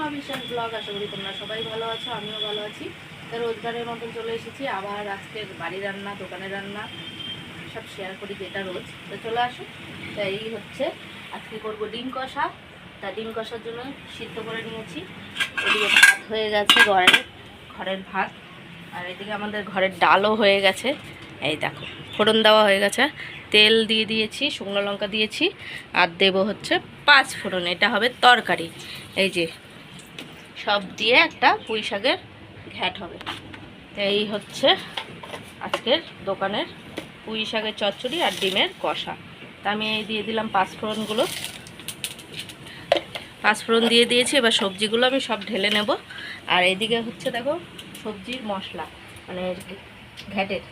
মা বিশ্বাস ব্লগ আশা করি তোমরা সবাই ভালো আছো, আমিও ভালো আছি। তো রোজগারের মতন চলে এসেছি, আবার আজকে বাড়ি রান্না, দোকানে রান্না, সব শেয়ার করি যেটা রোজ। তো চলে আসো, তা এই হচ্ছে, আজকে করব ডিম কষা। তা ডিম কষার জন্য সিদ্ধ করে নিয়েছি। এদিকে ভাত হয়ে গেছে ঘরের ঘরের ভাত। আর এদিকে আমাদের ঘরের ডালও হয়ে গেছে। এই দেখো, ফোড়ন দেওয়া হয়ে গেছে। তেল দিয়ে দিয়েছি, শুকনো লঙ্কা দিয়েছি, আর দেবো হচ্ছে পাঁচ ফোড়ন, এটা হবে তরকারি। এই যে সব দিয়ে একটা পুঁই শাকের ঘ্যাট হবে। তো এই হচ্ছে আজকের দোকানের পুঁই শাকের চচ্চড়ি আর ডিমের কষা। তা আমি এই দিয়ে দিলাম পাঁচফোড়নগুলো। পাঁচফোড়ন দিয়ে দিয়েছি, এবার সবজিগুলো আমি সব ঢেলে নেব। আর এইদিকে হচ্ছে দেখো সবজির মশলা মানে ঘ্যাটের।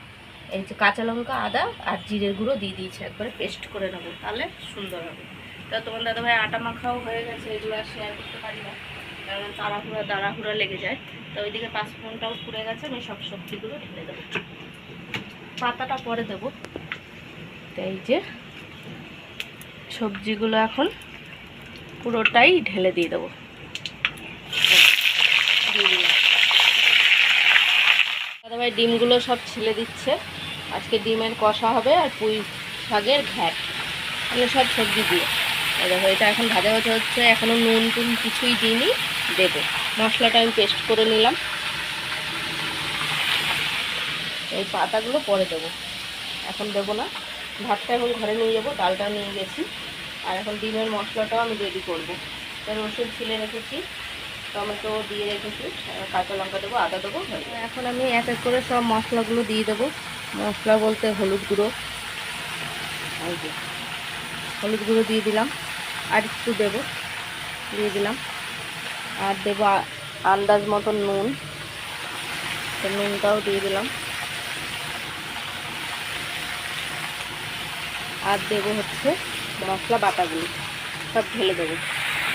এই যে কাঁচা লঙ্কা, আদা আর জিরের গুঁড়ো দিয়ে দিয়েছি, একবারে পেস্ট করে নেব, তাহলে সুন্দর হবে। তা তোমার দাদাভাই আটা মাখাও হয়ে গেছে, এগুলো আর শেয়ার করতে পারি না। কারণ তাড়াহুড়া দাঁড়াহুড়া লেগে যায়। তো ওইদিকে পাঁচফোড়নটাও পুড়ে গেছে, আমি সব সবজিগুলো ঢেলে দেবো। পাতাটা পরে দেবো। তো এই যে সবজিগুলো এখন পুরোটাই ঢেলে দিয়ে দেবো। দাদাভাই ডিমগুলো সব ছিলে দিচ্ছে। আজকে ডিমের কষা হবে আর পুঁই শাকের ঘ্যাট। মানে সব সবজি দিয়ে। দেখো এটা এখন ভাজা ভাজা হচ্ছে এখনও নুন টুন কিছুই দিইনি। দেবো। মশলাটা আমি পেস্ট করে নিলাম। এই পাতাগুলো পরে দেবো। এখন দেবো না। ভাতটা এখন ঘরে নিয়ে যাব ডালটা নিয়ে গেছি। আর এখন ডিমের মশলাটাও আমি রেডি করব। রসুন ছিলে রেখেছি টমেটো দিয়ে রেখেছি কাঁচা লঙ্কা দেবো আদা দেবো এখন আমি এক এক করে সব মশলাগুলো দিয়ে দেবো। মশলা বলতে হলুদ গুঁড়ো। হলুদ গুঁড়ো দিয়ে দিলাম। আর একটু দেবো। দিয়ে দিলাম। আর দেবো আন্দাজ মতন নুন। তো নুনটাও দিয়ে দিলাম। আর দেবো হচ্ছে মশলা বাটাগুলো। সব ঢেলে দেবো।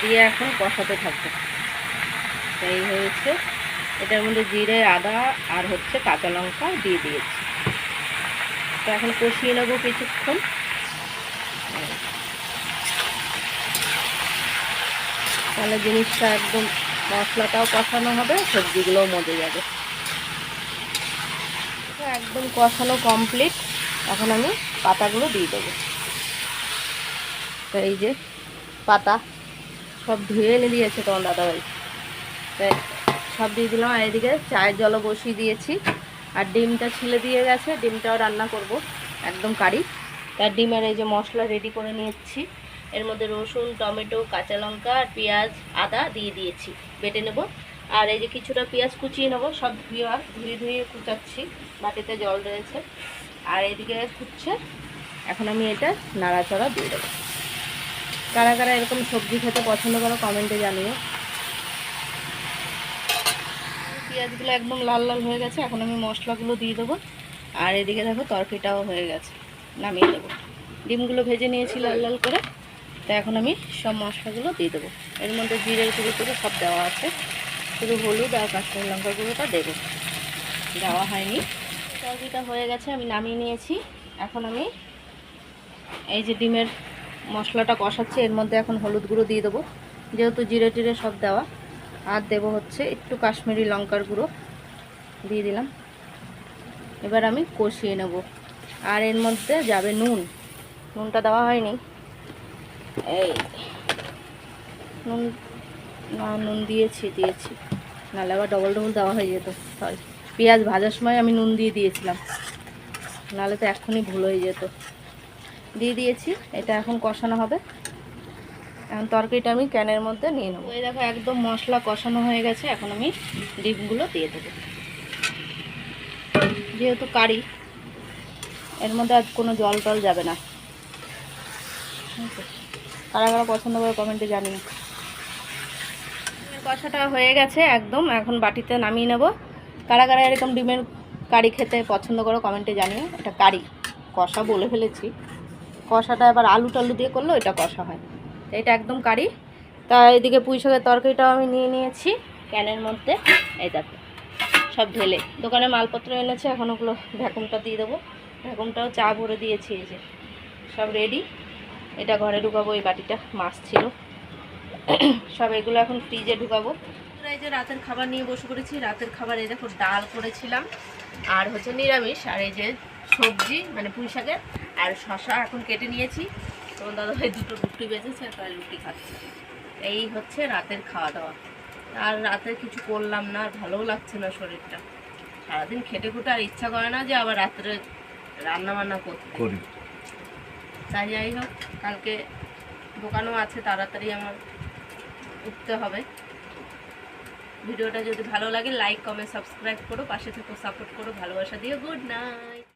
দিয়ে এখন কষাতে থাকব। এই হয়েছে। এটার মধ্যে জিরে, আদা আর হচ্ছে কাঁচা লঙ্কা দিয়ে দিয়েছি। তো এখন কষিয়ে নেব কিছুক্ষণ। তাহলে জিনিসটা একদম মশলাটাও কষানো হবে, সবজিগুলোও মজে যাবে। একদম কষানো কমপ্লিট এখন আমি পাতাগুলো দিয়ে দেবো। তো এই যে পাতা সব ধুয়ে এনে দিয়েছে তোমার দাদাভাই। তো সব দিয়ে দিলাম, আর এদিকে চায়ের জলও বসিয়ে দিয়েছি। আর ডিমটা ছিলে দিয়ে গেছে, ডিমটাও রান্না করব, একদম কারি। তার ডিমের এই যে মশলা রেডি করে নিয়েছি। এর মধ্যে রসুন, টমেটো, কাঁচা লঙ্কা আর পেঁয়াজ, আদা দিয়ে দিয়েছি, বেটে নেব। আর এই যে কিছুটা পেঁয়াজ কুচিয়ে নেব, সব ধুয়ে আর ধুয়ে ধুয়ে কুচাচ্ছি, বাটিতে জল রয়েছে। আর এদিকে হচ্ছে এখন আমি এটা নাড়াচড়া দিয়ে দেবো। কারা কারা এরকম সবজি খেতে পছন্দ করো, কমেন্টে জানিও। পেঁয়াজগুলো একদম লাল লাল হয়ে গেছে, এখন আমি মশলাগুলো দিয়ে দেবো। আর এদিকে দেখো তরকারিটাও হয়ে গেছে, নামিয়ে দেবো ডিমগুলো ভেজে নিয়েছি লাল লাল করে। তা এখন আমি সব মশলাগুলো দিয়ে দেবো। এর মধ্যে জিরের গুঁড়ো টুড়ো সব দেওয়া আছে। শুধু হলুদ আর কাশ্মীর লঙ্কা গুঁড়োটা দেবো। দেওয়া হয়নি। তরকারিটা হয়ে গেছে, আমি নামিয়ে নিয়েছি। এখন আমি এই যে ডিমের মশলাটা কষাচ্ছি, এর মধ্যে এখন হলুদ গুঁড়ো দিয়ে দেবো। যেহেতু জিরে টিরে সব দেওয়া, আর দেবো হচ্ছে একটু কাশ্মীরি লঙ্কার গুঁড়ো দিয়ে দিলাম। এবার আমি কষিয়ে নেব। আর এর মধ্যে যাবে নুন। নুনটা দেওয়া হয়নি। এই। নুন, না, নুন দিয়েছি দিয়েছি। নাহলে আবার ডবল ডবল দেওয়া হয়ে যেত সরি পেঁয়াজ ভাজার সময় আমি নুন দিয়ে দিয়েছিলাম। নাহলে তো এখনই ভুল হয়ে যেত। দিয়ে দিয়েছি, এটা এখন কষানো হবে। এখন তরকারিটা আমি ক্যানের মধ্যে নিয়ে নেব। এই দেখো, একদম মশলা কষানো হয়ে গেছে। এখন আমি ডিমগুলো দিয়ে দেবো। যেহেতু কারি, এর মধ্যে আর কোনো জল টল যাবে না। ঠিক আছে? কারা কারা পছন্দ করে কমেন্টে জানিয়ে কষাটা হয়ে গেছে একদম, এখন বাটিতে নামিয়ে নেব। কারা কারা এরকম ডিমের কারি খেতে পছন্দ করো কমেন্টে জানিও। এটা কারি, কষা বলে ফেলেছি। কষাটা এবার আলু টালু দিয়ে করলেও এটা কষা হয়। এটা একদম কারি। তা এদিকে পুঁই শাকের তরকারিটাও আমি নিয়ে নিয়েছি ক্যানের মধ্যে। এই দেখো, সব ঢেলে। দোকানে মালপত্র এনেছে, এখন ওগুলো ভ্যাকুমটা দিয়ে দেবো। ভ্যাকুমটাও চা ভরে দিয়েছি এই যে। সব রেডি এটা ঘরে ঢুকাবো এই বাটিটা মাছ ছিল। সব এগুলো এখন ফ্রিজে ঢুকাবো। এই যে রাতের খাবার নিয়ে বসে পড়েছি রাতের খাবার এই দেখো ডাল করেছিলাম আর হচ্ছে নিরামিষ আর এই যে সবজি মানে পুঁই শাকের আর শশা এখন কেটে নিয়েছি। তোমার দাদা ভাই দুটো রুটি বেজেছে তাই রুটি খাচ্ছে। এই হচ্ছে রাতের খাওয়া দাওয়া আর রাতে কিছু করলাম না আর ভালোও লাগছে না শরীরটা। সারাদিন খেটে খুটে আর ইচ্ছা করে না যে আবার রাত্রে রান্না বান্না করতে। করি। তাই যাই হোক, কালকে দোকানও আছে, তাড়াতাড়ি আমার উঠতে হবে। ভিডিওটা যদি ভালো লাগে লাইক কমেন্ট সাবস্ক্রাইব করো, পাশে থেকে সাপোর্ট করো, ভালোবাসা দিও গুড নাইট